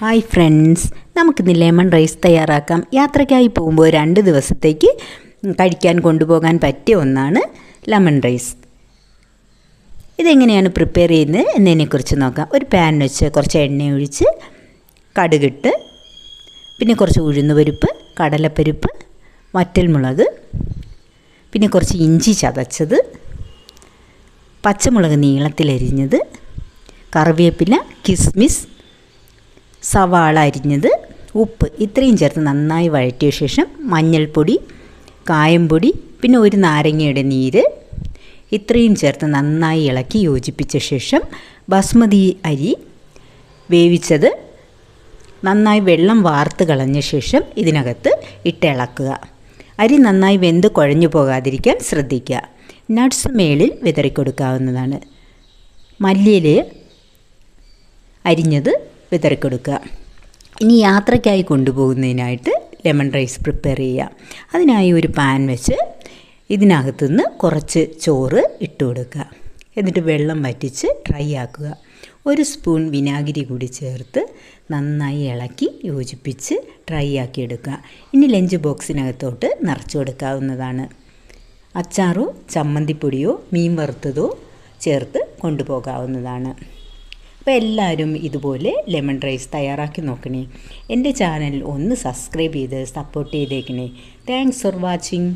Hi friends നമുക്കിന്ന് lemon rice തയ്യാറാക്കാം. യാത്രയ്ക്കായി പോകുമ്പോൾ രണ്ട് ദിവസത്തേക്ക് കഴിക്കാൻ കൊണ്ടുപോകാൻ പറ്റിയ ഒന്നാണ് ലെമൺ റൈസ് ഇതെങ്ങനെയാണ് പ്രിപ്പയർ ചെയ്യുന്നത് എന്നതിനെക്കുറിച്ച് നോക്കാം. ഒരു പാൻ വെച്ച് കുറച്ച് എണ്ണ ഒഴിച്ച് കടുകിട്ട് പിന്നെ കുറച്ച് ഉഴുന്ന് ഉഴുന്നുപരിപ്പ് കടലപ്പരിപ്പ് വറ്റൽമുളക് പിന്നെ കുറച്ച് ഇഞ്ചി ചതച്ചത് പച്ചമുളക് നീളത്തിലരിഞ്ഞത് കറിവേപ്പില കിസ്മിസ് സവാള അരിഞ്ഞത് ഉപ്പ്. ഇത്രയും ചേർത്ത് നന്നായി വഴറ്റിയ ശേഷം മഞ്ഞൾപ്പൊടി കായംപൊടി പിന്നെ ഒരു നാരങ്ങയുടെ നീര്. ഇത്രയും ചേർത്ത് നന്നായി ഇളക്കി യോജിപ്പിച്ച ശേഷം ബസ്മതി അരി വേവിച്ചത് നന്നായി വെള്ളം വാർത്ത് കളഞ്ഞ ശേഷം ഇതിനകത്ത് ഇട്ടിളക്കുക അരി നന്നായി വെന്ത് കുഴഞ്ഞു പോകാതിരിക്കാൻ ശ്രദ്ധിക്കുക. നട്ട്സ് മേളിൽ വിതറിക്കൊടുക്കാവുന്നതാണ്. മല്ലിയിൽ അരിഞ്ഞത് വിതറിക്കൊടുക്കുക. ഇനി യാത്രയ്ക്കായി കൊണ്ടുപോകുന്നതിനായിട്ട് ലെമൺ റൈസ് പ്രിപ്പയർ ചെയ്യുക. അതിനായി ഒരു പാൻ വെച്ച് ഇതിനകത്തുനിന്ന് കുറച്ച് ചോറ് ഇട്ട് കൊടുക്കുക. എന്നിട്ട് വെള്ളം വറ്റിച്ച് ഡ്രൈ ആക്കുക. ഒരു സ്പൂൺ വിനാഗിരി കൂടി ചേർത്ത് നന്നായി ഇളക്കി യോജിപ്പിച്ച് ഡ്രൈ ആക്കി എടുക്കുക. ഇനി ലഞ്ച് ബോക്സിനകത്തോട്ട് നിറച്ചു കൊടുക്കാവുന്നതാണ്. അച്ചാറോ ചമ്മന്തിപ്പൊടിയോ മീൻ വറുത്തതോ ചേർത്ത് കൊണ്ടുപോകാവുന്നതാണ്. അപ്പോൾ എല്ലാവരും ഇതുപോലെ ലെമൺ റൈസ് തയ്യാറാക്കി നോക്കണേ. എന്റെ ചാനൽ ഒന്ന് സബ്സ്ക്രൈബ് ചെയ്ത് സപ്പോർട്ട് ചെയ്തേക്കണേ. Thanks for watching